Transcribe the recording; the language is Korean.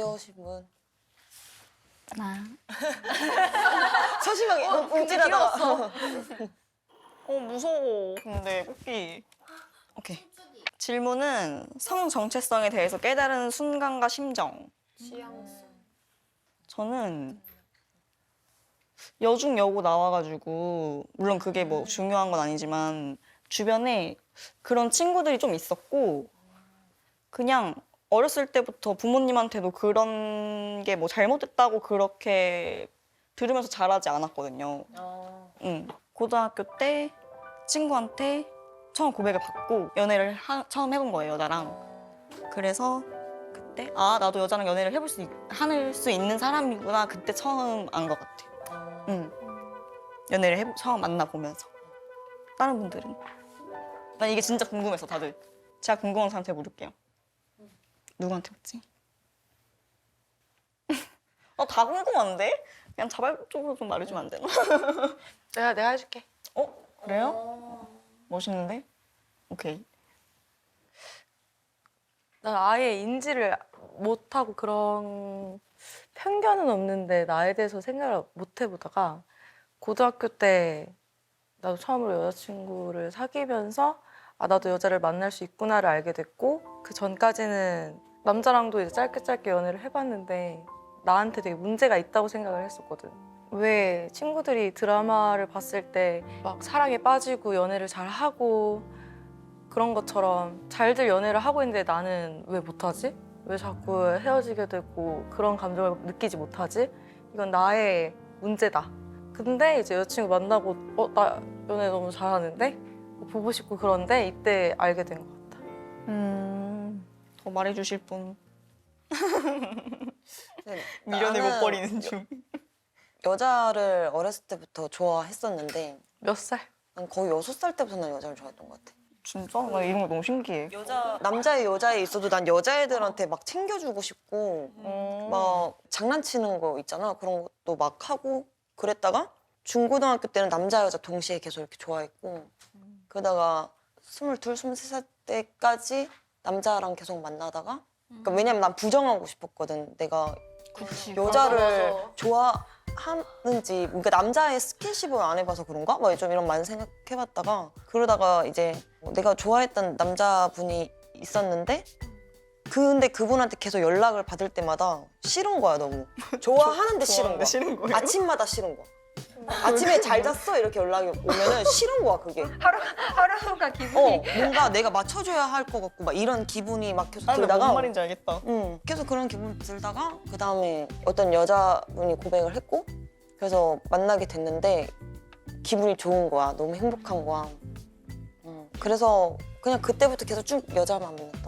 귀여우신 분. 나. 소심하게 움찔하다가. 어 무서워. 근데 꽃기. 오케이. 질문은 성 정체성에 대해서 깨달은 순간과 심정. 저는 여중 여고 나와가지고 물론 그게 뭐 중요한 건 아니지만 주변에 그런 친구들이 좀 있었고 그냥 어렸을 때부터 부모님한테도 그런 게 뭐 잘못됐다고 그렇게 들으면서 자라지 않았거든요. 응. 고등학교 때 친구한테 처음 고백을 받고 연애를 하- 처음 해본 거예요, 여자랑. 그래서 그때 아 나도 여자랑 연애를 해볼 수 있, 하늘 수 있는 사람이구나 그때 처음 안 것 같아요. 응. 연애를 해, 처음 만나 보면서 다른 분들은 난 이게 진짜 궁금해서 다들 제가 궁금한 사람한테 물을게요. 누구한테 묻지? 어, 다 궁금한데? 그냥 자발적으로 좀 말해주면 안 되나? 내가 내가 해줄게. 어? 그래요? 멋있는데? 오케이. 난 아예 인지를 못하고 그런 편견은 없는데 나에 대해서 생각을 못 해보다가 고등학교 때 나도 처음으로 여자친구를 사귀면서 아 나도 여자를 만날 수 있구나를 알게 됐고 그 전까지는 남자랑도 이제 짧게 짧게 연애를 해봤는데 나한테 되게 문제가 있다고 생각을 했었거든. 왜 친구들이 드라마를 봤을 때 막 사랑에 빠지고 연애를 잘 하고 그런 것처럼 잘들 연애를 하고 있는데 나는 왜 못하지? 왜 자꾸 헤어지게 되고 그런 감정을 느끼지 못하지? 이건 나의 문제다. 근데 이제 여자친구 만나고 어 나 연애 너무 잘하는데 보고 싶고 그런데 이때 알게 된 것 같아. 음, 더 말해주실 분. 네, 미련을 못 나는 버리는 중. 여자를 어렸을 때부터 좋아했었는데 몇 살? 난 거의 여섯 살 때부터 난 여자를 좋아했던 것 같아. 진짜? 나 이런 거 너무 신기해. 여자 남자애 여자애 있어도 난 여자애들한테 막 챙겨주고 싶고 음. 막 장난치는 거 있잖아 그런 것도 막 하고 그랬다가 중고등학교 때는 남자 여자 동시에 계속 이렇게 좋아했고 그러다가 스물둘 스물세 살 때까지 남자랑 계속 만나다가 그러니까 왜냐면 난 부정하고 싶었거든 내가 그치. 여자를 좋아하는지 그러니까 남자의 스킨십을 안 해봐서 그런가? 막 좀 이런 많이 생각해봤다가 그러다가 이제 내가 좋아했던 남자분이 있었는데 근데 그분한테 계속 연락을 받을 때마다 싫은 거야 너무 좋아하는데 싫은 거야? 아침마다 싫은 거야 아침에 잘 잤어 이렇게 연락이 오면은 싫은 거야 그게 하루 하루가 기분이. 어 뭔가 내가 맞춰줘야 할 것 같고 막 이런 기분이 막 계속 아, 근데 들다가 무슨 말인지 알겠다. 응, 계속 그런 기분 들다가 그 다음에 어떤 여자분이 고백을 했고 그래서 만나게 됐는데 기분이 좋은 거야. 너무 행복한 거야. 응, 그래서 그냥 그때부터 계속 쭉 여자만 만났지.